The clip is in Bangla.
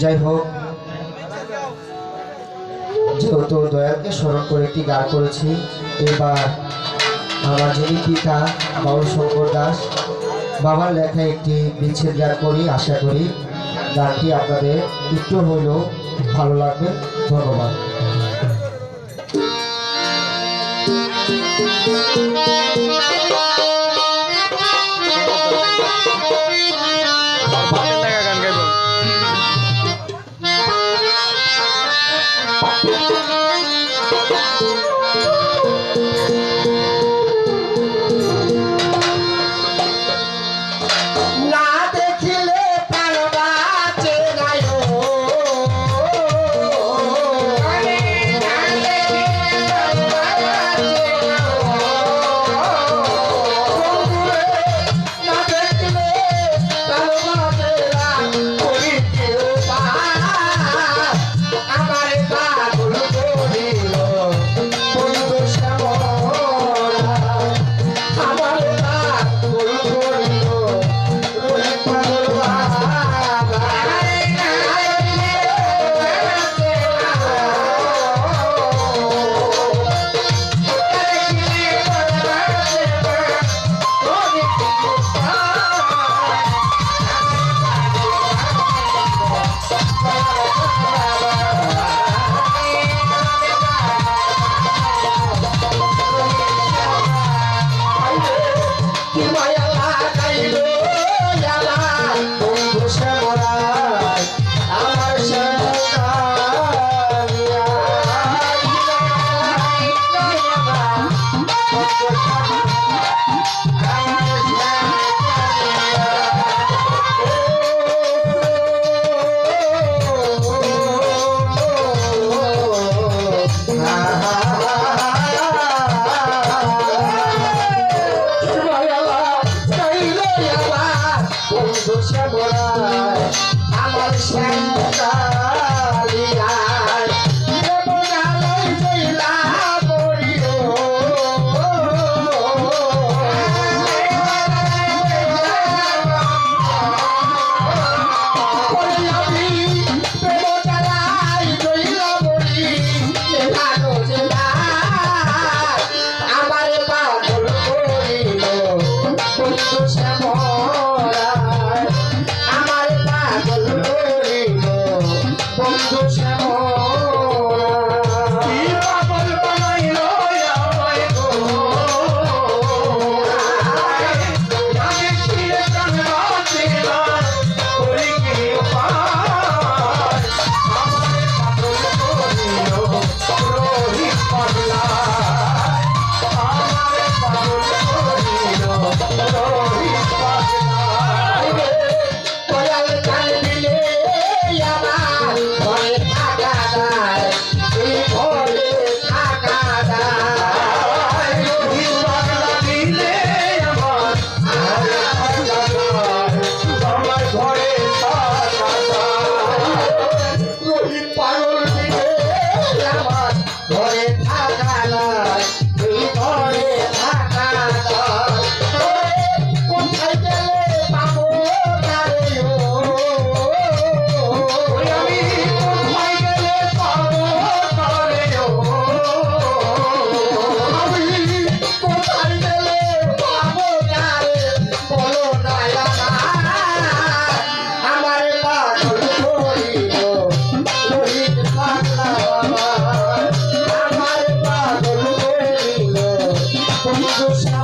যাই হোক যেহেতু দয়ালকে স্মরণ করে একটি গান করেছি, এবার আমার যিনি পিতা বাউল শঙ্কর দাস, বাবার লেখা একটি বিচ্ছেদ গান করি, আশা করি গানটি আপনাদের একটু হলেও ভালো লাগবে। ধন্যবাদ। পাটের Deus já